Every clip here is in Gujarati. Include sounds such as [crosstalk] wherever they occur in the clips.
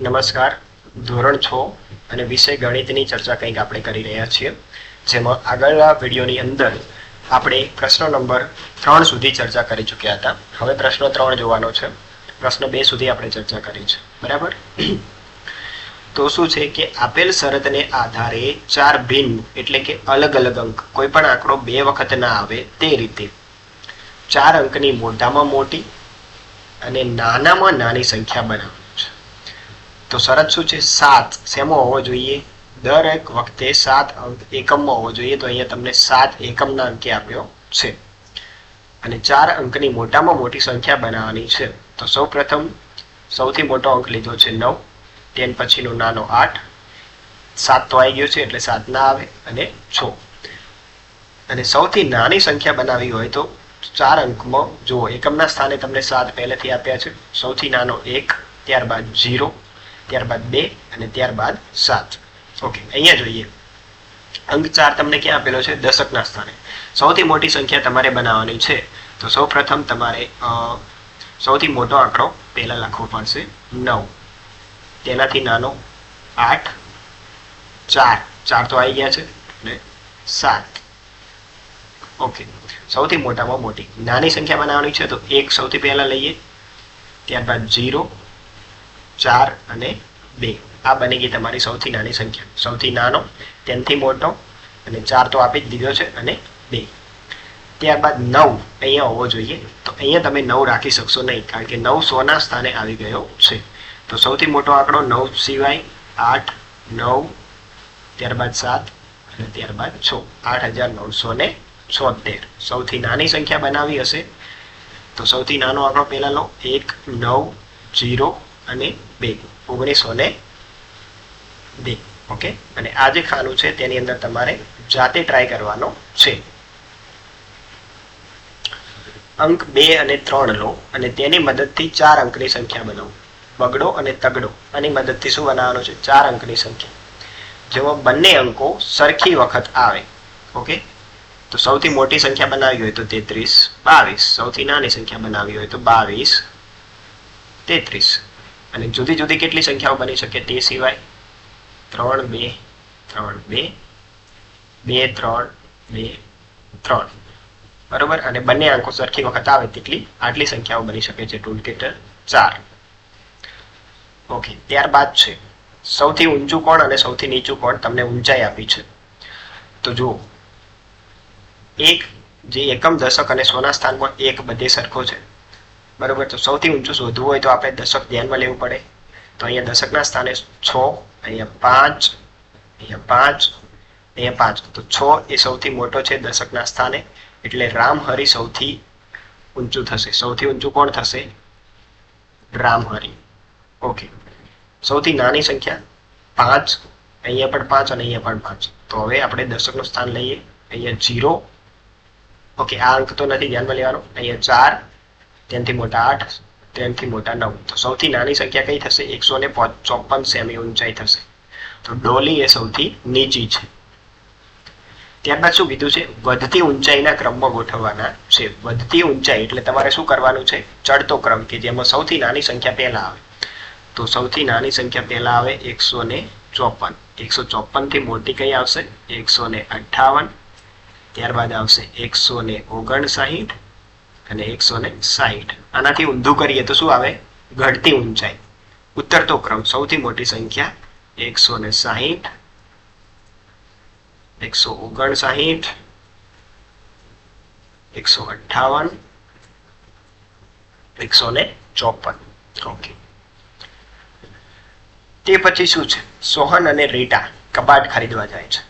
નમસ્કાર. ધોરણ છ અને વિષય ગણિતની ચર્ચા કંઈક આપણે કરી રહ્યા છીએ, જેમાં આગળના વિડીયોની અંદર આપણે પ્રશ્ન નંબર ત્રણ સુધી ચર્ચા કરી ચૂક્યા હતા. હવે પ્રશ્ન ત્રણ જોવાનો છે. પ્રશ્ન બે સુધી આપણે ચર્ચા કરી છે. બરાબર? તો શું છે કે આપેલ શરતને આધારે ચાર ભિન્ન એટલે કે અલગ અલગ અંક, કોઈ પણ આંકડો બે વખત ના આવે તે રીતે. ચાર અંકની મોટામાં મોટી અને નાનામાં નાની સંખ્યા બનાવવી. તો શરત શું છે? સાત. શેમાં હોવો જોઈએ? દરેક વખતે સાત અંક એકમમાં હોવો જોઈએ. તો અહીંયા તમને સાત એકમના અંકે આપ્યો છે. અને ચાર અંકની મોટામાં મોટી સંખ્યા બનાવવાની છે. તો સૌ સૌથી મોટો અંક લીધો છે નવ. તેન પછીનો નાનો આઠ. સાત તો આવી ગયો છે, એટલે સાત ના આવે અને છ. અને સૌથી નાની સંખ્યા બનાવી હોય તો ચાર અંકમાં જુઓ. એકમના સ્થાને તમને સાત પહેલેથી આપ્યા છે. સૌથી નાનો એક, ત્યારબાદ ઝીરો ત્યારબાદ બે અને ત્યારબાદ સાત. ઓકે અહીંયા જોઈએ. અંક ચાર તમને ક્યાં આપેલો છે? દશકના સ્થાને. સૌથી મોટી સંખ્યા તમારે બનાવવાની છે. તો સૌ પ્રથમ તમારે સૌથી મોટો આંકડો પહેલાં લખવો પડશે. નવ. તેનાથી નાનો આઠ. ચાર. ચાર તો આવી ગયા છે. અને સાત. ઓકે સૌથી મોટામાં મોટી. નાની સંખ્યા બનાવવાની છે તો એક સૌથી પહેલાં લઈએ. ત્યારબાદ ઝીરો. ચાર અને બે. આ બની ગઈ તમારી સૌથી નાની સંખ્યા. સૌથી નાનો તેનથી મોટો, અને ચાર તો આપી જ દીધો છે, અને બે. ત્યારબાદ નવ અહીંયા હોવો જોઈએ. તો અહીંયા તમે નવ રાખી શકશો નહીં, કારણ કે નવ સોના સ્થાને આવી ગયો છે. તો સૌથી મોટો આંકડો નવ સિવાય આઠ, નવ, ત્યારબાદ સાત અને ત્યારબાદ છ. આઠ હજાર નવસો ને છોતેર. સૌથી નાની સંખ્યા બનાવી હશે. તો સૌથી નાનો આંકડો પહેલા લો. એક, નવ, જીરો અને બે. ઓગણીસો ને બે. ઓકે અને આ જે ખાનું છે, તેની અંદર તમારે જાતે ટ્રાય કરવાનો છે. અંક બે અને ત્રણ લો, અને તેની મદદથી ચાર અંકની સંખ્યા બનાવો. બગડો અને તગડો. આની મદદથી શું બનાવવાનું છે? ચાર અંકની સંખ્યા. જેમાં બંને અંકો સરખી વખત આવે. ઓકે તો સૌથી મોટી સંખ્યા બનાવી હોય તો તેત્રીસ, બાવીસ. સૌથી નાની સંખ્યા બનાવી હોય તો બાવીસ, તેત્રીસ. અને જુદી જુદી કેટલી સંખ્યાઓ બની શકે તે સિવાય ત્રણ, બે ત્રણ, બે બે, ત્રણ બે, ત્રણ. બરોબર? અને બંને આંકો સરખી વખત આવે તેટલી આટલી સંખ્યાઓ બની શકે છે ટૂલ કેટર ચાર. ઓકે ત્યારબાદ છે, સૌથી ઊંચું કોણ અને સૌથી નીચું કોણ તમને ઊંચાઈ આપી છે. તો જુઓ, એક જે એકમ દશક અને સોના સ્થાનમાં એક બધે સરખો છે. બરોબર, તો સૌથી ઊંચું શોધવું હોય તો આપણે દશક ધ્યાનમાં લેવું પડે. તો અહીંયા દશકના સ્થાને છ, અહીંયા પાંચ અહીંયા પાંચ અહીંયા પાંચ. તો છ એ સૌથી મોટો છે દશકના સ્થાને, એટલે રામહરિ સૌથી ઊંચું થશે. સૌથી ઊંચું કોણ થશે? રામહરિ ઓકે. સૌથી નાની સંખ્યા, પાંચ. અહીંયા પણ પાંચ અને અહીંયા પણ પાંચ. તો હવે આપણે દશકનું સ્થાન લઈએ. અહીંયા જીરો. ઓકે, આ અંક તો નથી ધ્યાનમાં લેવાનો. અહીંયા ચાર. તેનાથી મોટા આઠ તેનાથી મોટા નવ. તો સૌથી નાની સંખ્યા કઈ થશે? એકસો ને ચોપન સેમી ઊંચાઈ થશે. તો ડોલી એ સૌથી નીચી છે. ત્યારબાદ શું કીધું છે? વધતી ઊંચાઈના ક્રમમાં ગોઠવવાના છે. વધતી ઊંચાઈ એટલે તમારે શું કરવાનું છે? ચડતો ક્રમ કે જેમાં સૌથી નાની સંખ્યા પહેલા આવે. તો સૌથી નાની સંખ્યા પહેલા આવે એકસો ને ચોપન. એકસો ચોપનથી મોટી કઈ આવશે? એકસો ને અઠ્ઠાવન. ત્યારબાદ આવશે એકસો ને ઓગણસાહીઠ અને એકસો ને સાહીઠ. આનાથી ઊંધું કરીએ તો શું આવે? ઘટતી ઊંચાઈ. ઉતરતો ક્રમ. સૌથી મોટી સંખ્યા એકસો ને સાહીઠ, એકસો ઓગણસાહીઠ, એકસો અઠાવન એકસો ને ચોપન. ઓકે તે પછી શું છે? સોહન અને રીટા કબાટ ખરીદવા જાય છે.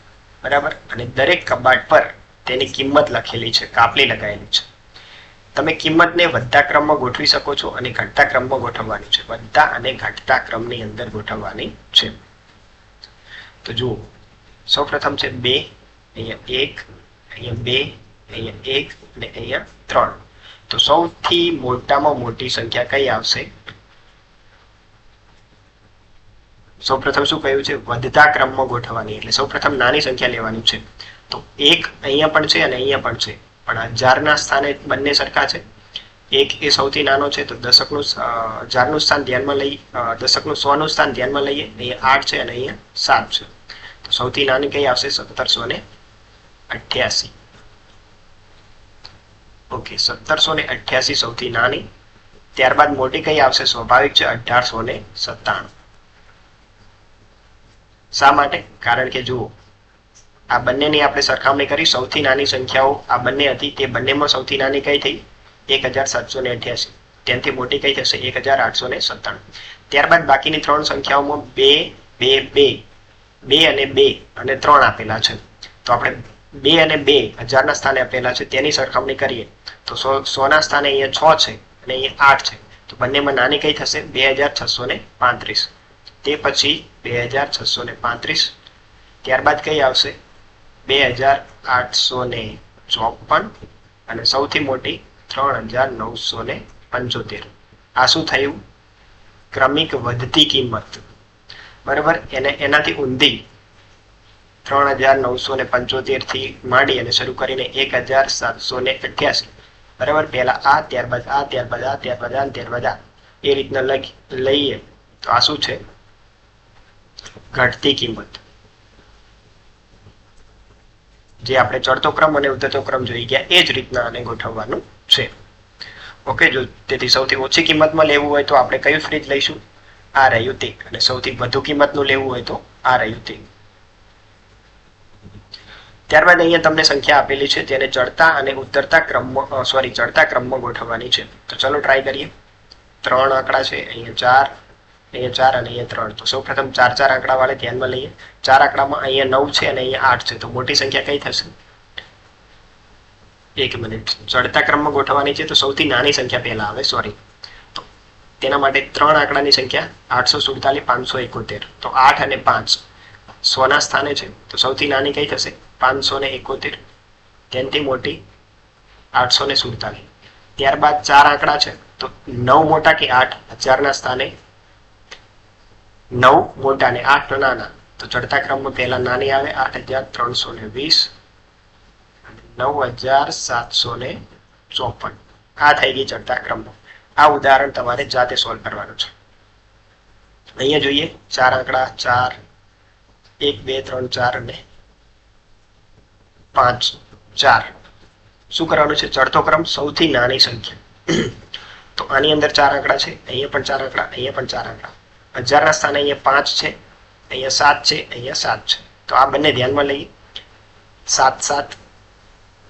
બરાબર? અને દરેક કબાટ પર તેની કિંમત લખેલી છે. કાપલી લગાવેલી છે. તમે કિંમતને વધતા ક્રમમાં ગોઠવી શકો છો અને ઘટતા ક્રમમાં ગોઠવવાની છે. વધતા અને ઘટતા ક્રમની અંદર ગોઠવવાની છે. તો જુઓ, સૌપ્રથમ છે બે, અહીંયા એક, અહીંયા બે, અહીંયા એક અને અહીંયા ત્રણ. તો સૌથી મોટામાં મોટી સંખ્યા કઈ આવશે? સૌપ્રથમ શું કહ્યું છે? વધતા ક્રમમાં ગોઠવવાની. એટલે સૌપ્રથમ નાની સંખ્યા લેવાની છે. તો એક અહીંયા પણ છે અને અહીંયા પણ છે. પણ હજારના સ્થાને બંને સરખા છે. એક એ સૌથી નાનો છે, તો દશકનું હજારનું સ્થાન ધ્યાનમાં લઈ દશકનું સોનું સ્થાન ધ્યાનમાં લઈએ અહીંયા આઠ છે અને અહીંયા સાત છે. તો સૌથી નાની કઈ આવશે? સત્તરસો ને અઠ્યાસી. ઓકે, સત્તરસો ને અઠ્યાસી સૌથી નાની. ત્યારબાદ મોટી કઈ આવશે? સ્વાભાવિક છે, અઢારસો ને સત્તાણું. શા માટે? કારણ કે જુઓ આ બંનેની આપણે સરખામણી કરી. સૌથી નાની સંખ્યાઓ આ બંને હતી. તે બંનેમાં સૌથી નાની કઈ થઈ? એક હજાર સાતસો અઠ્યાસી. તેનાથી મોટી કઈ થશે? એક હજાર આઠસો ને સત્તાણું. ત્યારબાદ બાકીની ત્રણ સંખ્યાઓમાં બે બે બે. બે અને બે અને ત્રણ આપેલા છે. તો આપણે બે અને બે હજારના સ્થાને આપેલા છે. તેની સરખામણી કરીએ. તો સો, સોના સ્થાને અહીંયા છ છે અને અહીંયા આઠ છે. તો બંનેમાં નાની કઈ થશે? બે હજાર છસો પાંત્રીસ. તે પછી બે હજાર છસો પાંત્રીસ. ત્યારબાદ કઈ આવશે? બે હજાર આઠસો ને ચોપન અને સૌથી મોટી ત્રણ હજાર નવસો ને પંચોતેર. આ શું થયું? ક્રમિક વધતી કિંમત. બરાબર? એને એનાથી ઊંધી ત્રણ હજાર નવસો ને પંચોતેરથી માંડી અને શરૂ કરીને એક હજાર સાતસો ને અઠ્યાસી. બરાબર? પહેલા આ, ત્યારબાદ આ ત્યારબાદ આ ત્યારબાદ આ ત્યારબાદ આ. એ રીતના લઈએ તો આ શું છે? ઘટતી કિંમત. જે આપણે ચડતો ક્રમ અને ઉતરતો ક્રમ જોઈ ગયા, એ જ રીતના આને ગોઠવવાનું છે. ઓકે જો તેથી સૌથી ઓછી કિંમતમાં લેવું હોય તો આપણે કયું ફ્રીજ લઈશું? આ રહ્યું તે અને સૌથી વધુ કિંમતનું લેવું હોય તો આ રહ્યું તે ત્યારબાદ અહીંયા તમને સંખ્યા આપેલી છે જેને ચડતા અને ઉતરતા ક્રમમાં સોરી ચડતા ક્રમમાં ગોઠવવાની છે. તો ચલો ટ્રાય કરીએ. ત્રણ આંકડા છે, અહીંયા ચાર અહીંયા ચાર અને અહીંયા ત્રણ. તો સૌ પ્રથમ ચાર ચાર આંકડા વાળે ધ્યાનમાં લઈએ. ચાર આંકડામાં અહીંયા નવ છે અને અહીંયા આઠ છે. તો મોટી સંખ્યા કઈ થશે? એક મિનિટ. ચડતા ક્રમમાં ગોઠવવાની છે, તો સૌથી નાની સંખ્યા પહેલા આવે સોરી તેના માટે ત્રણ આંકડાની સંખ્યા આઠસો સુડતાલીસ, પાંચસો એકોતેર. તો આઠ અને પાંચ સોના સ્થાને છે. તો સૌથી નાની કઈ થશે? પાંચસો ને એકોતેર. તેનથી મોટી આઠસો ને સુડતાલીસ. ત્યારબાદ ચાર આંકડા છે. તો નવ મોટા કે આઠ? હજારના સ્થાને નવ, મોટા ને આઠ નાના. તો ચડતા ક્રમમાં પહેલા નાની આવે આઠ હજાર ત્રણસો ને વીસ. નવ હજાર સાતસો ને ચોપન. આ થઈ ગઈ ચડતા ક્રમમાં. આ ઉદાહરણ તમારે જાતે સોલ્વ કરવાનું છે. અહીંયા જોઈએ, ચાર આંકડા, ચાર, એક, બે, ત્રણ, ચાર અને પાંચ, ચાર. શું કરવાનું છે? ચડતો ક્રમ સૌથી નાની સંખ્યા. તો આની અંદર ચાર આંકડા છે, અહીંયા પણ ચાર આંકડા, અહીંયા પણ ચાર આંકડા. હજારના સ્થાને અહીંયા પાંચ છે, અહીંયા સાત છે, અહીંયા સાત છે. તો આ બંને ધ્યાનમાં લઈએ. સાત સાત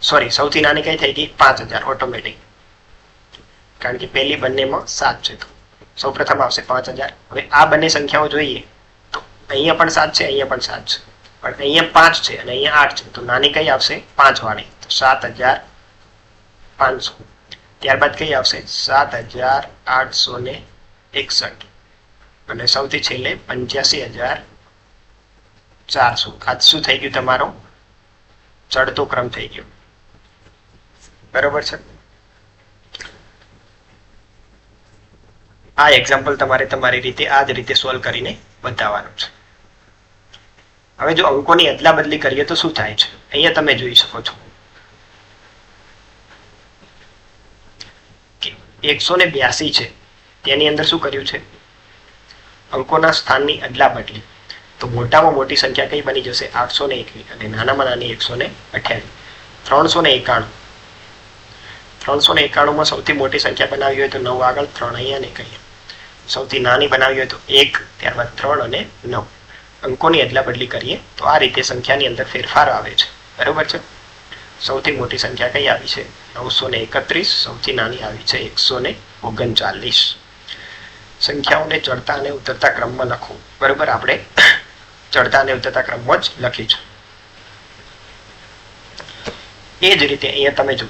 સોરી સૌથી નાની કઈ થઈ ગઈ? પાંચ હજાર ઓટોમેટિક કારણ કે પહેલી બંનેમાં સાત છે તો. સૌ પ્રથમ આવશે પાંચ હજાર. હવે આ બંને સંખ્યાઓ જોઈએ તો અહીંયા પણ સાત છે, અહીંયા પણ સાત છે. પણ અહીંયા પાંચ છે અને અહીંયા આઠ છે. તો નાની કઈ આવશે? પાંચ વાળી. તો સાત હજાર પાંચસો. ત્યારબાદ કઈ આવશે? સાત હજાર આઠસો ને એકસઠ. અને સૌથી છેલ્લે પંચ્યાસી હજાર ચારસો. આ શું થઈ ગયું તમારો? ચડતો ક્રમ થઈ ગયો. બરોબર છે? આ એક્ઝામ્પલ તમારે તમારી રીતે આ જ રીતે સોલ્વ કરીને બતાવવાનું છે. હવે જો અંકોની અદલા બદલી કરીએ તો શું થાય છે? અહીંયા તમે જોઈ શકો છો. એકસો ને બ્યાસી છે. તેની અંદર શું કર્યું છે? અંકોના સ્થાનની અદલા બદલી. તો મોટામાં મોટી સંખ્યા કઈ બની જશે? આઠસો ને એકવીસ અને નાનામાં નાની એકસો ને અઠ્યાવીસ ત્રણસો ને એકાણું. ત્રણસો ને એકાણુંમાં સૌથી મોટી સંખ્યા બનાવી હોય તો નવ આગળ, ત્રણ અહીંયા ને કહીએ સૌથી નાની બનાવી હોય તો એક, ત્યારબાદ ત્રણ અને નવ. અંકોની અદલા બદલી કરીએ તો આ રીતે સંખ્યાની અંદર ફેરફાર આવે છે. બરોબર છે? સૌથી મોટી સંખ્યા કઈ આવી છે? નવસો ને એકત્રીસ, સૌથી નાની આવી છે એકસો ને ઓગણચાલીસ. સંખ્યાઓને ચડતા અને ઉતરતા ક્રમમાં લખવું બરોબર? આપણે [coughs] ચડતા અને ઉતરતા ક્રમમાં જ લખીશું એ જ રીતે અહીંયા તમે જુઓ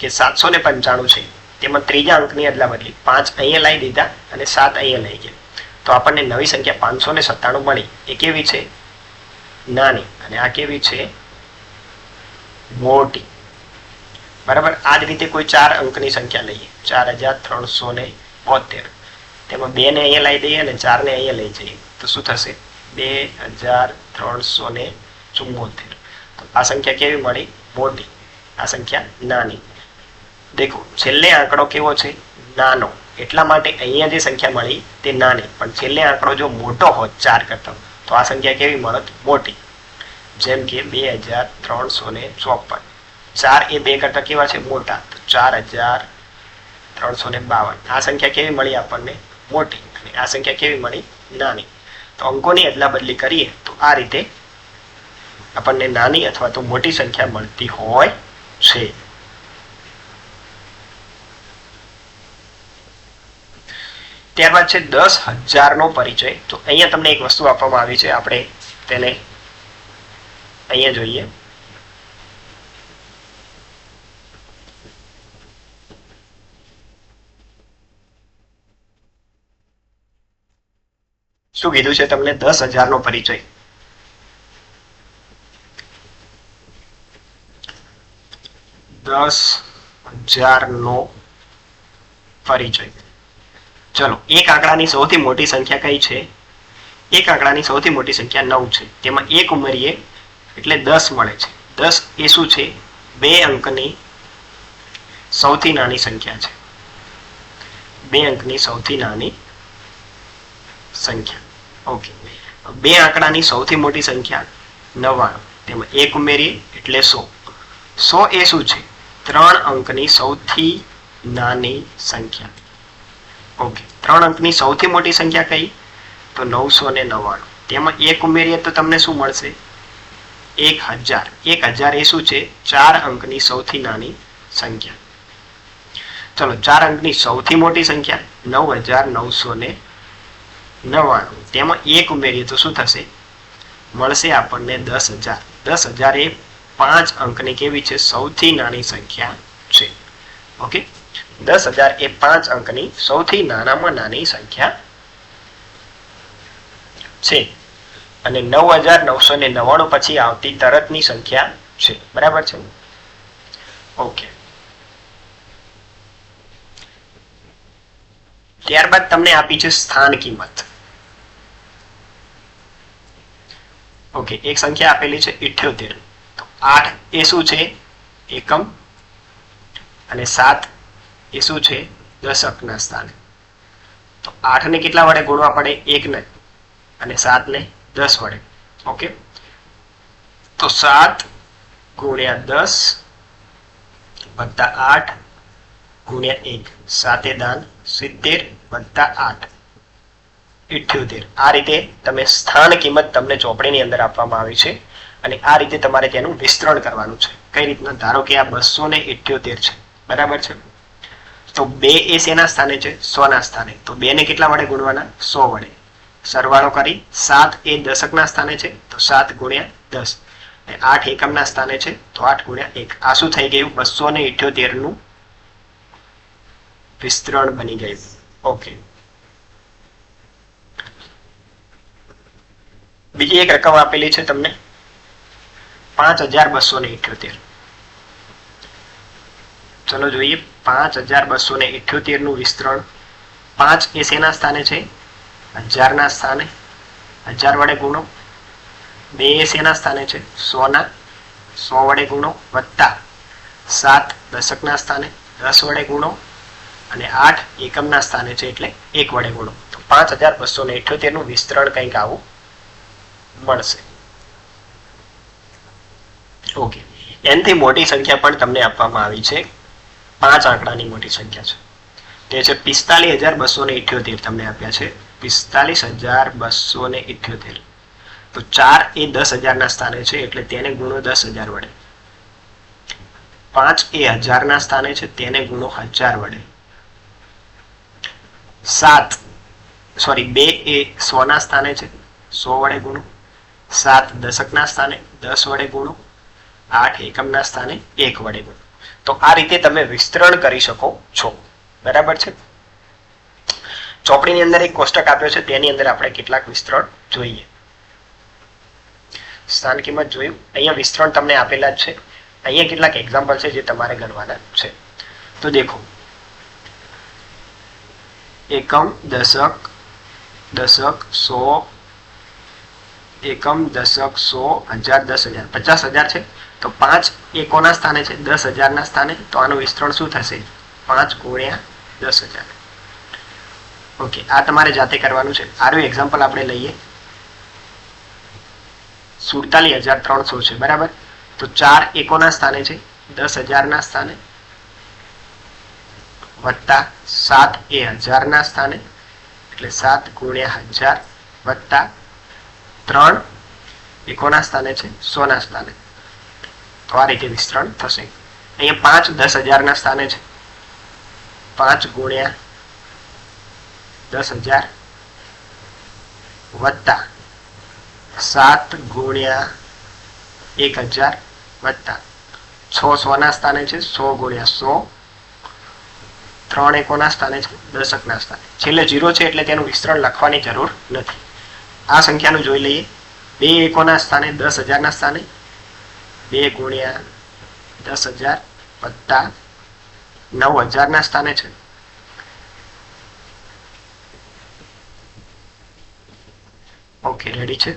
કે સાતસો ને પંચાણું છે. તેમાં ત્રીજા અંકની અદલા બદલી પાંચ અહીંયા લાવી દીધા અને સાત અહીંયા લઈ ગયા. તો આપણને નવી સંખ્યા પાંચસો ને સત્તાણું મળી. એ કેવી છે? નાની. અને આ કેવી છે? મોટી. બરાબર? આ જ રીતે કોઈ ચાર અંકની સંખ્યા લઈએ. ચાર હજાર ત્રણસો ને બોતેર. તેમાં બે ને અહીંયા લાવી દઈએ અને ચાર ને અહીંયા લઈ જઈએ. તો શું થશે? બે હજાર ત્રણસો ને ચુમ્મોતેર તો આ સંખ્યા કેવી મળી? મોટી. આ સંખ્યા નાની. દેખો, છેલ્લે આંકડો કેવો છે? નાનો. એટલા માટે અહીંયા જે સંખ્યા મળી તે નાની. પણ છેલ્લે આંકડો જો મોટો હોત ચાર કરતા, તો આ સંખ્યા કેવી મળત? મોટી. જેમ કે બે હજાર ત્રણસો ને ચોપન. ચાર એ બે કરતા કેવા છે? મોટા. તો ચાર હજાર ત્રણસો ને બાવન. આ સંખ્યા કેવી મળી આપણને? મોટી અને આ સંખ્યા કેવી મળી? નાની. તો અંકોની અદલા બદલી કરીએ તો આ રીતે આપણને નાની અથવા તો મોટી સંખ્યા મળતી હોય છે. ત્યારબાદ છે દસ હજારનો પરિચય. તો અહીંયા તમને એક વસ્તુ આપવામાં આવી છે. આપણે તેને અહીંયા જોઈએ. શું કીધું છે તમને? દસ હજારનો પરિચય. દસ હજારનો પરિચય. ચલો, એક આંકડાની સૌથી મોટી સંખ્યા કઈ છે? એક આંકડાની સૌથી મોટી સંખ્યા નવ છે. તેમાં એક ઉમેરીએ એટલે દસ મળે છે. દસ એ શું છે? બે અંકની સૌથી નાની સંખ્યા છે. બે અંકની સૌથી નાની સંખ્યા. ઓકે બે આંકડાની સૌથી મોટી સંખ્યા નવ્વાણું. તેમાં એક ઉમેરીએ એટલે સો. સો એ શું છે? ત્રણ અંકની સૌથી નાની સંખ્યા. ઓકે ત્રણ અંકની સૌથી મોટી સંખ્યા કઈ? તો નવસો ને નવ્વાણું. તેમાં એક ઉમેરીએ તો તમને શું મળશે? એક હજાર. એક હજાર એ શું છે? ચાર અંકની સૌથી નાની સંખ્યા. ચલો, ચાર અંકની સૌથી મોટી સંખ્યા નવ હજાર નવસો ને નવ્વાણું તેમાં એક ઉમેરીએ તો શું થશે? મળશે આપણને દસ હજાર. દસ હજાર એ પાંચ અંકની કેવી છે? સૌથી નાની સંખ્યા છે. ઓકે? દસ હજાર એ પાંચ અંકની સૌથી નાનામાં નાની સંખ્યા છે. અને નવ હજાર નવસો ને નવ્વાણું પછી આવતી તરતની સંખ્યા છે. બરાબર છે? ઓકે. ત્યારબાદ તમને આપી છે સ્થાન કિંમત. ઓકે, એક સંખ્યા આપેલી છે ઇઠ્યોતેર. તો આઠ એ શું છે? એકમ. અને સાત એ શું છે? દશકના સ્થાને. તો આઠને કેટલા વડે ગુણવા પડે? એકને. અને સાતને દસ વડે. ઓકે? તો સાત ગુણ્યા દસ વત્તા આઠ ગુણ્યા એક. સાતે દાન, સિત્તેર વત્તા આઠ. ઇઠ્યોતેર. આ રીતે તમે સ્થાન કિંમત તમને ચોપડીની અંદર આપવામાં આવી છે અને આ રીતે તમારે તેનું વિસ્તરણ કરવાનું છે. કઈ રીતના? ધારો કે આ બસો ને ઇઠ્યોતેર છે. બરાબર છે? તો બે એ શેના સ્થાને છે? સો ના સ્થાને. તો બે ને કેટલા વડે ગુણવાના? સો વડે. સરવાળો કરી સાત એ દશકના સ્થાને છે, તો સાત ગુણ્યા દસ. આઠ એકમના સ્થાને છે, તો આઠ ગુણ્યા એક. આ શું થઈ ગયું? બસો ને ઇઠ્યોતેરનું વિસ્તરણ બની ગયું. ઓકે બીજી એક રકમ આપેલી છે તમને. પાંચ હજાર બસો ને ઇઠ્યોતેર. ચલો જોઈએ. પાંચ હજાર બસો ને ઇઠ્યોતેરનું વિસ્તરણ. પાંચ એ શેના સ્થાને છે? હજારના સ્થાને. હજાર વડે ગુણો. બે એ શેના સ્થાને છે? સોના. સો વડે ગુણો વત્તા સાત દશકના સ્થાને. દસ વડે ગુણો. અને આઠ એકમના સ્થાને છે એટલે એક વડે ગુણો. તો પાંચ હજાર બસો ને ઇઠ્યોતેરનું વિસ્તરણ કંઈક આવું મળશે. ઓકે એનથી મોટી સંખ્યા પણ તમને આપવામાં આવી છે. પાંચ આંકડાની મોટી સંખ્યા છે. તે છે પિસ્તાલીસ હજાર બસો ને ઇઠ્યોતેર તમને આપ્યા છે. પિસ્તાલીસ હજાર બસો ને ઇઠ્યોતેર તો ચાર એ દસ હજારના સ્થાને છે એટલે તેને ગુણો દસ હજાર વડે. પાંચ એ હજારના સ્થાને છે, તેને ગુણો હજાર વડે. સાત. સોરી બે એ સોના સ્થાને છે, સો વડે ગુણો. સાત દશકના સ્થાને, દસ વડે ગુણો. આઠ એકમના સ્થાને, એક વડે ગુણો. તો આ રીતે તમે વિસ્તરણ કરી શકો છો. બરાબર છે? ચોપડીની અંદર એક કોષ્ટક આપ્યો છે, તેની અંદર આપણે કેટલાક વિસ્તરણ જોઈએ. સ્થાન કિંમત જોયું. અહીંયા વિસ્તરણ તમને આપેલા જ છે. અહીંયા કેટલાક એક્ઝામ્પલ છે જે તમારે ગણવાના છે. તો દેખો એકમ દશક દશક સો, એકમ દશક સો હજાર દસ હજાર. પચાસ હજાર છે. તો પાંચ એકોના સ્થાને છે. દસ હજારના સ્થાને. તો આનું વિસ્તરણ શું થશે? પાંચ ગુણ્યા દસ હજાર. ઓકે આ તમારે જાતે કરવાનું છે. આરું એક્ઝામ્પલ આપણે લઈએ. સુડતાલીસ હજાર ત્રણસો છે. બરાબર? તો ચાર એકોના સ્થાને છે. દસ હજારના સ્થાને. વત્તા સાત એ હજારના સ્થાને, એટલે સાત ગુણ્યા હજાર વત્તા ત્રણ એકોના સ્થાને છે? સોના સ્થાને. તો આ રીતે વિસ્તરણ થશે. અહીંયા પાંચ દસ હજારના સ્થાને છે. પાંચ ગુણ્યા દસ હજાર વત્તા સાત ગુણ્યા એક હજાર વત્તા છ સોના સ્થાને છે. સો ગુણ્યા સો ત્રણ એકોના સ્થાને છે દશકના સ્થાને છેલ્લે જીરો છે એટલે તેનું વિસ્તરણ લખવાની જરૂર નથી. આ સંખ્યાનું જોઈ લઈએ. બે એકોના સ્થાને દસ હજારના સ્થાને બે ગુણ્યા દસ હજાર વત્તા નવ હજારના સ્થાને છે. ઓકે, રેડી છે.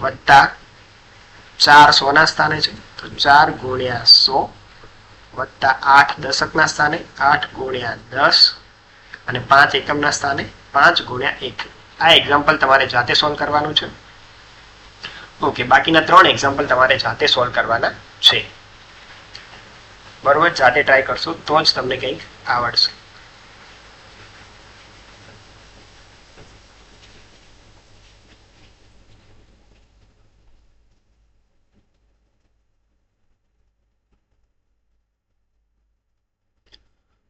વત્તા ચાર સોના સ્થાને છે. તો ચાર ગુણ્યા સો વત્તા આઠ દશકના સ્થાને આઠ ગુણ્યા દસ અને પાંચ એકમના સ્થાને પાંચ ગુણ્યા એક. આ એક્ઝામ્પલ તમારે જાતે સોલ્વ કરવાનું છે. ઓકે બાકીના ત્રણ એક્ઝામ્પલ તમારે જાતે સોલ્વ કરવાના છે. બરોબર? જાતે ટ્રાય કરશો તો જ તમને કંઈક આવડશે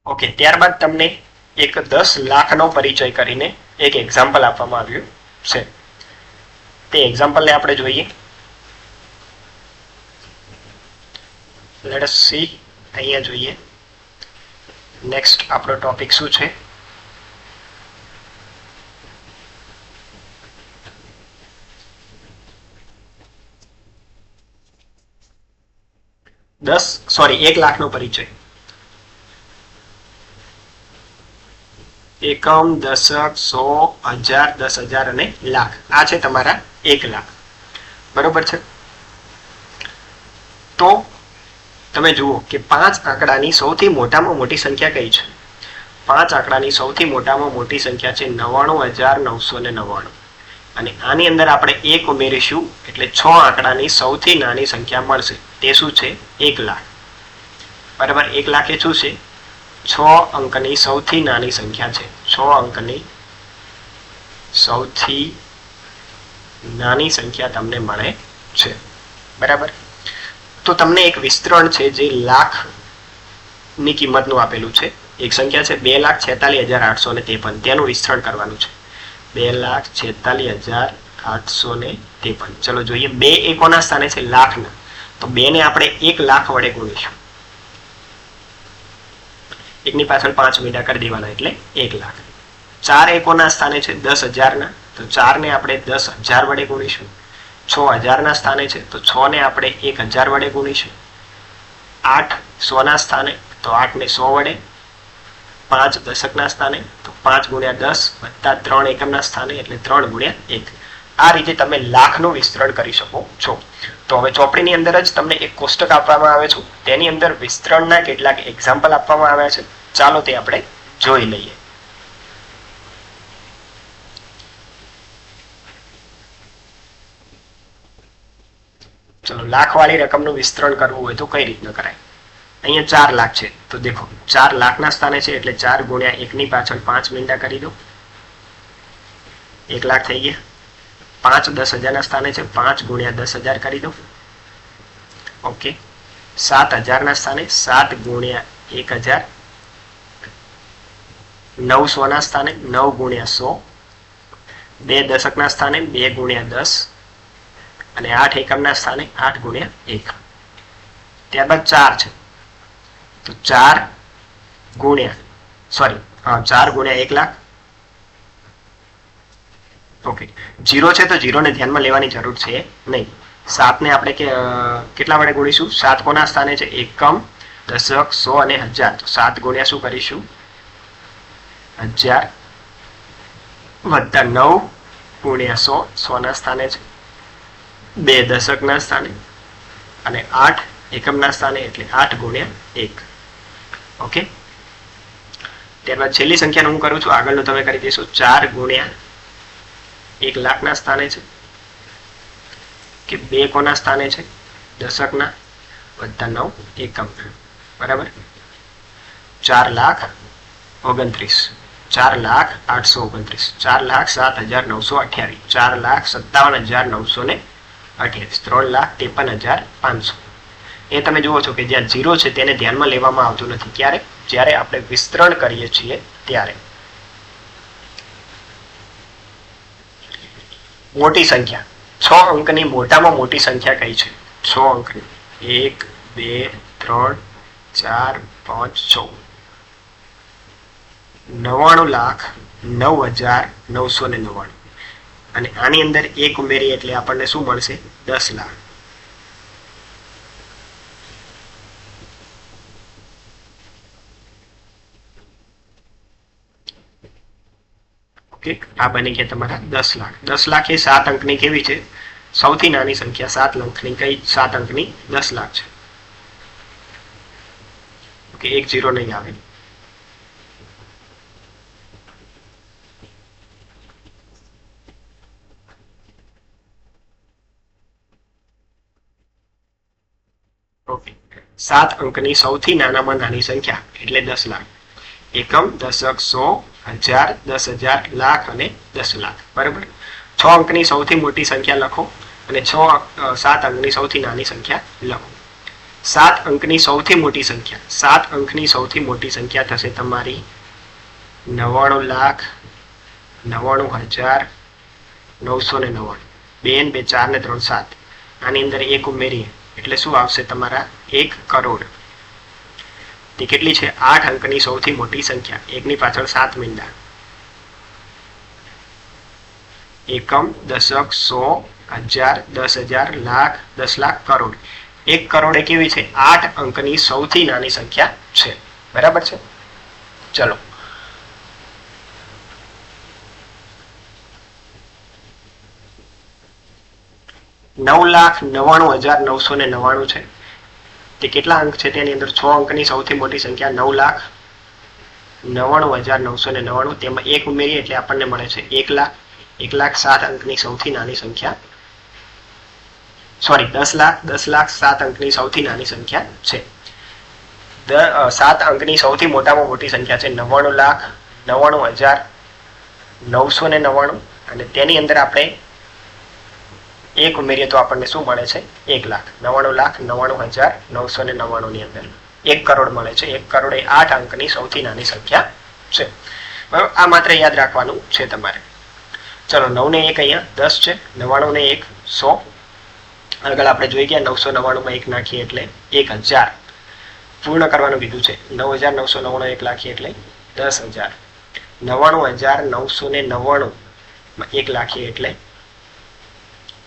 ઓકે ત્યારબાદ તમને એક દસ લાખનો પરિચય કરીને એક એક્ઝામ્પલ આપવામાં આવ્યું છે. તે એક્ઝામ્પલને આપણે જોઈએ. લેટ સી અહીંયા જોઈએ. નેક્સ્ટ આપણો ટોપિક શું છે? દસ સોરી એક લાખનો પરિચય. એકમ દશક સો હજાર દસ હજાર અને લાખ. આ છે તમારા એક લાખ. બરોબર છે? તો તમે જુઓ કે પાંચ આંકડાની સૌથી મોટામાં મોટી સંખ્યા કઈ છે? પાંચ આંકડાની સૌથી મોટામાં મોટી સંખ્યા છે નવ્વાણું હજાર નવસો ને નવ્વાણું. અને આની અંદર આપણે એક ઉમેરીશું એટલે છ આંકડાની સૌથી નાની સંખ્યા મળશે. તે શું છે? એક લાખ. બરાબર? એક લાખ એ શું છે? છ અંકની સૌથી નાની સંખ્યા છે. છ અંકની સૌથી નાની સંખ્યા તમને મળે છે. બરાબર? તો તમને એક વિસ્તરણ છે જે લાખની કિંમતનું આપેલું છે. એક સંખ્યા છે બે લાખ છેતાલીસ હજાર આઠસો ને ત્રેપન. તેનું વિસ્તરણ કરવાનું છે. બે લાખ છેતાલીસ હજાર આઠસો ને ત્રેપન. ચલો જોઈએ, બે એકોના સ્થાને છે લાખના. તો બે ને આપણે એક લાખ વડે ગુણીશું. એકની પાછળ પાંચ મીંડા કરી દેવાના એટલે એક લાખ. ચાર એકોના સ્થાને છે દસ હજારના, તો ચારને આપણે દસ હજાર વડે ગુણીશું. છ હજારના સ્થાને છે, તો છને આપણે એક હજાર વડે ગુણીશું. આઠ સોના સ્થાને, તો આઠને સો વડે. પાંચ દશકના સ્થાને, તો પાંચ ગુણ્યા દસ વત્તા ત્રણ એકમના સ્થાને, એટલે ત્રણ ગુણ્યા એક. આ રીતે તમે લાખનું વિસ્તરણ કરી શકો છો. તો હવે ચોપડીની અંદર જ તમને એક કોષ્ટક આપવામાં આવે છે. તેની અંદર વિસ્તરણના કેટલાક એક્ઝામ્પલ આપવામાં આવ્યા છે. ચાલો તે આપણે જોઈ લઈએ. ચલો, લાખવાળી રકમનું વિસ્તરણ કરવું હોય તો કઈ રીતના કરાય? અહીંયા ચાર લાખ છે. તો દેખો, ચાર લાખના સ્થાને છે એટલે ચાર ગુણ્યા એકની પાછળ પાંચ મીંડા કરી દો. એક લાખ થઈ ગયા. પાંચ દસ હજારના સ્થાને છે, પાંચ ગુણ્યા દસ હજાર કરી દો ઓકે. સાત હજારના સ્થાને સાત ગુણ્યા એક હજાર. નવસોના સ્થાને નવ ગુણ્યા સો. બે દશકના સ્થાને બે ગુણ્યા દસ. અને આઠ એકમના સ્થાને આઠ ગુણ્યા એક. ત્યારબાદ ચાર છે. તો ચાર ગુણ્યા, સોરી, હા, ચાર ગુણ્યા એક લાખ. ઓકે જીરો છે તો જીરોને ધ્યાનમાં લેવાની જરૂર છે નહીં. સાતને આપણે કે કેટલા વડે ગુણીશું? સાત કોના સ્થાને છે? એકમ, દશક, સો અને હજાર. તો સાત ગુણ્યા શું કરીશું? હજાર વત્તા નવ ગુણ્યા સો. સોના સ્થાને છે? બે દશકના સ્થાને. અને આઠ એકમના સ્થાને, એટલે આઠ ગુણ્યા એક. ઓકે ત્યારબાદ છેલ્લી સંખ્યાનું હું કરું છું. આગળનું તમે કરી દઈશું. ચાર ગુણ્યા એક લાખના સ્થાને છે? કે બે કોના સ્થાને છે? દશકના? વત્તા નવ એકમ. બરાબર? ચાર લાખ ઓગણત્રીસ. ચાર લાખ આઠસો ઓગણત્રીસ. ચાર લાખ સાત હજાર નવસો અઠ્યાવીસ. ચાર લાખ સત્તાવન હજાર નવસો ને અઠ્યાવીસ. ત્રણ લાખ ત્રેપન હજાર પાંચસો. એ તમે જુઓ છો કે જ્યાં ઝીરો છે તેને ધ્યાનમાં લેવામાં આવતું નથી. ક્યારે? જ્યારે આપણે વિસ્તરણ કરીએ છીએ ત્યારે. મોટી સંખ્યા. છ અંકની મોટામાં મોટી સંખ્યા કઈ છે? છ અંકની એક, બે, ત્રણ, ચાર, પાંચ છ નવ્વાણું લાખ નવ હજાર નવસો ને નવ્વાણું. અને આની અંદર એક ઉમેરી એટલે આપણને શું મળશે? દસ લાખ. ઓકે? આ બની ગયા તમારા દસ લાખ. દસ લાખ એ સાત અંકની કેવી છે? સૌથી નાની સંખ્યા સાત અંકની, કઈ સાત અંકની? દસ લાખ છે. ઓકે, એક જીરો નહીં આવે. સાત અંકની સૌથી નાનામાં નાની સંખ્યા એટલે દસ લાખ. એકમ, દશક, સો હજાર, દસ હજાર, લાખ અને દસ લાખ. બરાબર? છ અંકની સૌથી મોટી સંખ્યા લખો અને છ સાત અંકની સૌથી નાની સંખ્યા લખો. સાત અંકની સૌથી મોટી સંખ્યા. સાત અંકની સૌથી મોટી સંખ્યા થશે તમારી નવ્વાણું લાખ, નવ્વાણું હજાર, નવસો ને નવ્વાણું. બે ને બે, ચાર ને ત્રણ, સાત. આની અંદર એક ઉમેરીએ. એટલે શું આવશે તમારા? એક કરોડ. તે કેટલી છે? આઠ અંકની સૌથી મોટી સંખ્યા. એકની પાછળ સાત મીંડા. એકમ, દશક, સો, હજાર, દસ હજાર, લાખ, દસ લાખ કરોડ. એક કરોડ એ કેવી છે? આઠ અંકની સૌથી નાની સંખ્યા છે. બરાબર છે? ચલો. નવ લાખ નવ્વાણું હજાર નવસો ને નવ્વાણું છે. તે કેટલા અંક છે તેની અંદર છ અંકની સૌથી મોટી સંખ્યા નવ લાખ નવ્વાણું હજાર નવસો ને નવ્વાણું. તેમાં એક ઉમેરીએ એટલે આપણને મળે છે એક લાખ એક લાખ સાત અંકની સૌથી નાની સંખ્યા સોરી દસ લાખ દસ લાખ સાત અંકની સૌથી નાની સંખ્યા છે. સાત અંકની સૌથી મોટામાં મોટી સંખ્યા છે નવ્વાણું લાખ, નવ્વાણું હજાર, નવસો ને નવ્વાણું. અને તેની અંદર આપણે એક ઉમેરીએ તો આપણને શું મળે છે? એક લાખ. નવ્વાણું લાખ, નવ્વાણું હજાર, નવસો ને નવ્વાણું ની અંદર. એક કરોડ મળે છે. એક કરોડ એ આઠ અંકની સૌથી નાની સંખ્યા છે. બરાબર? આ માત્ર યાદ રાખવાનું છે તમારે. ચલો નવ ને એક અહીંયા દસ છે. નવ્વાણું ને એક સો. આગળ આપણે જોઈ ગયા, નવસો નવ્વાણુંમાં એક નાખીએ એટલે એક હજાર. પૂર્ણ કરવાનું કીધું છે. નવ હજાર નવસો નવ્વાણું એક લાખીએ એટલે દસ હજાર. નવ્વાણું હજાર નવસો ને નવ્વાણું એક લાખીએ એટલે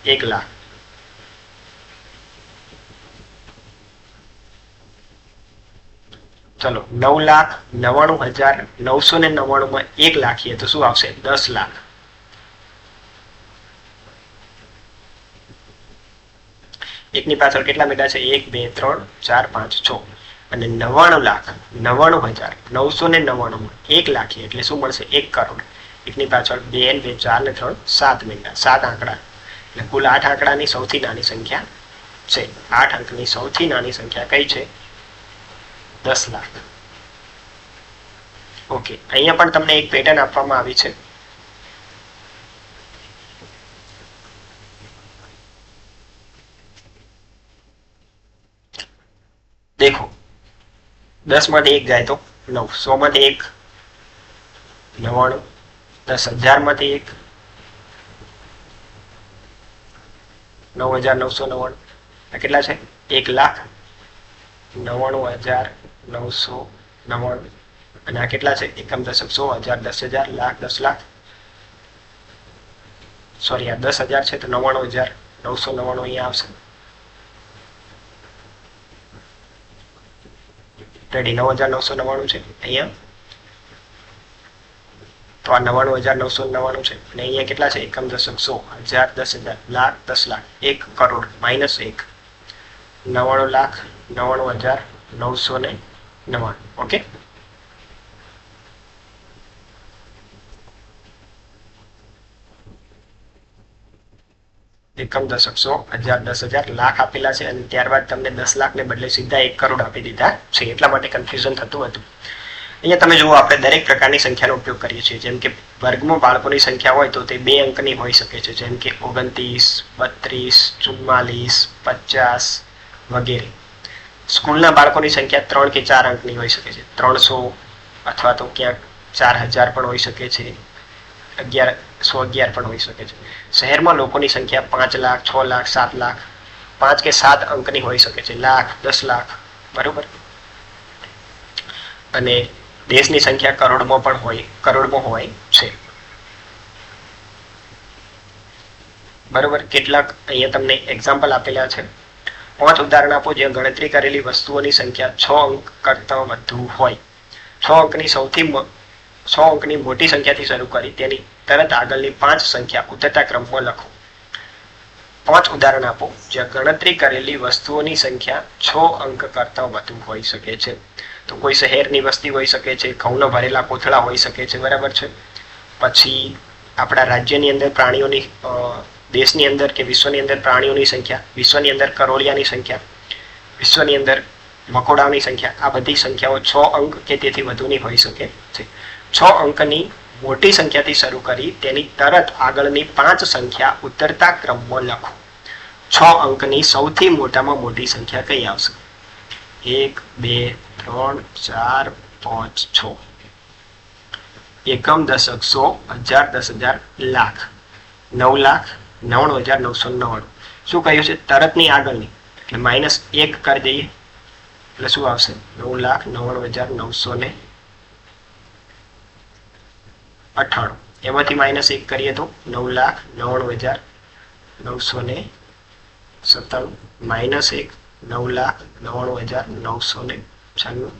એક લાખ. ચલો, નવ લાખ નવ્વાણું હજાર નવસો ને નવ્વાણું માં એક લાખીએ તો શું આવશે? દસ લાખ. એકની પાછળ કેટલા મીડા છે? એક, બે, ત્રણ, ચાર, પાંચ, છ. અને નવ્વાણું લાખ નવ્વાણું હજાર નવસો ને નવ્વાણું એક લાખી એટલે શું મળશે? એક કરોડ. એકની પાછળ બે ને બે, ચાર ને ત્રણ, સાત મીંડા સાત આંકડા. એટલે કુલ આઠ આંકડાની સૌથી નાની સંખ્યા છે. આઠ અંકની સૌથી નાની સંખ્યા કઈ છે? દસ લાખ. ઓકે, અહીંયા પણ તમને એક પેટર્ન આપવામાં આવી છે. દેખો દસમાંથી એક જાય તો નવ સો માંથી એક નવાણું દસ હજારમાંથી એક નવ હજાર નવસો નવ્વાણું. આ કેટલા છે? એક લાખ નવ્વાણું હજાર નવસો નવ્વાણું. અને આ કેટલા છે? એકમ દશક સો હજાર દસ હજાર લાખ દસ લાખ. સોરી આ દસ હજાર છે તો નવ્વાણું હજાર નવસો નવ્વાણું અહીંયા આવશે. રેડી નવ હજાર નવસો નવ્વાણું છે? અહીંયા? તો આ નવ્વાણું હજાર નવસો નવ્વાણું છે. અને અહીંયા કેટલા છે? એકમ દશક સો. હજાર, દસ હજાર, લાખ, દસ લાખ. એક કરોડ, માઇનસ એક. નવ્વાણું લાખ, નવ્વાણું હજાર, નવસો ને નવ્વાણું. ઓકે? એકમ દશક સો, હજાર, દસ હજાર, લાખ આપેલા છે. અને ત્યારબાદ તમને દસ લાખને બદલે સીધા એક કરોડ આપી દીધા છે. એટલા માટે કન્ફ્યુઝન થતું હતું. અહીંયા તમે જુઓ, આપણે દરેક પ્રકારની સંખ્યાનો ઉપયોગ કરીએ છીએ. જેમ કે વર્ગમાં બાળકોની સંખ્યા હોય તો તે બે અંકની હોઈ શકે છે. જેમ કે ઓગણત્રીસ, બત્રીસ, ચુમ્માલીસ, પચાસ વગેરે. સ્કૂલના બાળકોની સંખ્યા ત્રણ કે ચાર અંકની હોઈ શકે છે. ત્રણસો અથવા તો ક્યાંક ચાર હજાર પણ હોઈ શકે છે. અગિયાર, સો અગિયાર પણ હોઈ શકે છે. શહેરમાં લોકોની સંખ્યા પાંચ લાખ, છ લાખ, સાત લાખ, પાંચ કે સાત અંકની હોઈ શકે છે. લાખ, દસ લાખ. બરોબર? અને દેશની સંખ્યા કરોડમાં પણ હોય, કરોડમાં હોય છે. બરોબર, કેટલાક અહીંયા તમને એક્ઝામ્પલ આપેલા છે. પાંચ ઉદાહરણ આપો જ્યાં ગણતરી કરેલી વસ્તુઓની સંખ્યા છ અંક કરતાં વધુ હોય. છ અંકની સૌથી છ અંકની મોટી સંખ્યાથી શરૂ કરી, તેની તરત આગળની પાંચ સંખ્યા ઉતરતા ક્રમમાં લખો. પાંચ ઉદાહરણ આપો જ્યાં ગણતરી કરેલી વસ્તુઓની સંખ્યા છ અંક કરતાં વધુ હોઈ શકે છે. તો કોઈ શહેરની વસ્તી હોઈ શકે છે, ઘઉંનો ભરેલા કોથળા હોઈ શકે છે, બરાબર છે? પછી આપણા રાજ્યની અંદર પ્રાણીઓની દેશની અંદર કે વિશ્વની અંદર પ્રાણીઓની સંખ્યા, વિશ્વની અંદર કરોળિયાની સંખ્યા, વિશ્વની અંદર મકોડાઓની સંખ્યા, આ બધી સંખ્યાઓ છ અંક કે તેથી વધુની હોઈ શકે છે. છ અંકની મોટી સંખ્યાથી શરૂ કરી તેની તરત આગળની પાંચ સંખ્યા ઉતરતા ક્રમમાં લખો. છ અંકની સૌથી મોટામાં મોટી સંખ્યા કઈ આવશે? એક, બે, ત્રણ, ચાર, પાંચ, છ. એકમ દશક સો, હજાર દસ હજાર લાખ. નવ લાખ, નવ્વાણું હજાર નવસો નવ્વાણું. શું કહ્યું છે? તરતની આગળની. એટલે માઇનસ એક કરી દઈએ. એટલે શું આવશે? નવ લાખ, નવ્વાણું હજાર નવસો ને અઠાણું એમાંથી માઇનસ એક કરીએ તો નવ લાખ, નવ્વાણું હજાર નવસો ને સત્તાણું. માઇનસ એક નવ લાખ નવ્વાણું હજાર નવસો ને છન્નું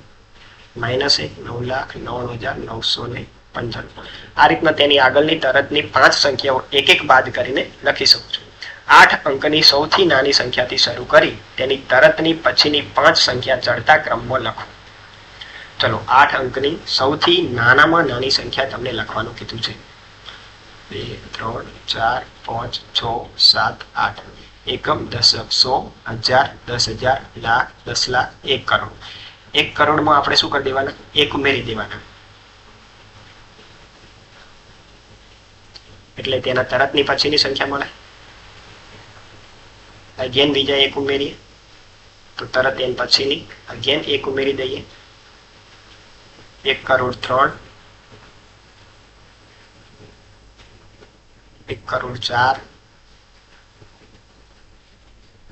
માઇનસ નવ લાખ નવ્વાણું હજાર નવસો ને પંચાણું. આ રીતના તેની આગળની તરતની પાંચ સંખ્યાઓ એક એક બાદ કરીને લખી શકું છું. આઠ અંકની સૌથી નાની સંખ્યાથી શરૂ કરી તેની તરતની પછીની પાંચ સંખ્યા ચડતા ક્રમમાં લખો. ચલો, આઠ અંકની સૌથી નાનામાં નાની સંખ્યા તમને લખવાનું કીધું છે. બે, ત્રણ, ચાર, પાંચ, છ, સાત, આઠ. એકમ દશક સો હજાર, દસ હજાર, લાખ, દસ લાખ, એક કરોડ. એક કરોડમાં આપણે શું કરી દેવાના? એક ઉમેરી દેવાના. એટલે તેના તરતની પછીની સંખ્યા મળે. અગેન બીજા એક ઉમેરીએ, તો તરત એન પછીની અગેન એક ઉમેરી દઈએ. એક કરોડ ત્રણ એક કરોડ ચાર.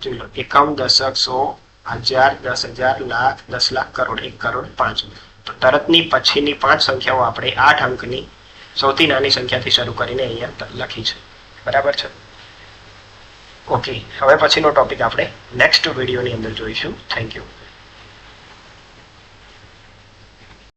ચલો એકમ દશક સો હજાર, દસ હજાર લાખ, દસ લાખ કરોડ, એક કરોડ પાંચ. તો તરતની પછીની પાંચ સંખ્યાઓ આપણે આઠ અંકની, સૌથી નાની સંખ્યાથી શરૂ કરીને અહીંયા લખી છે. બરાબર છે? ઓકે, હવે પછીનો ટોપિક આપણે નેક્સ્ટ વિડીયોની અંદર જોઈશું. Thank you.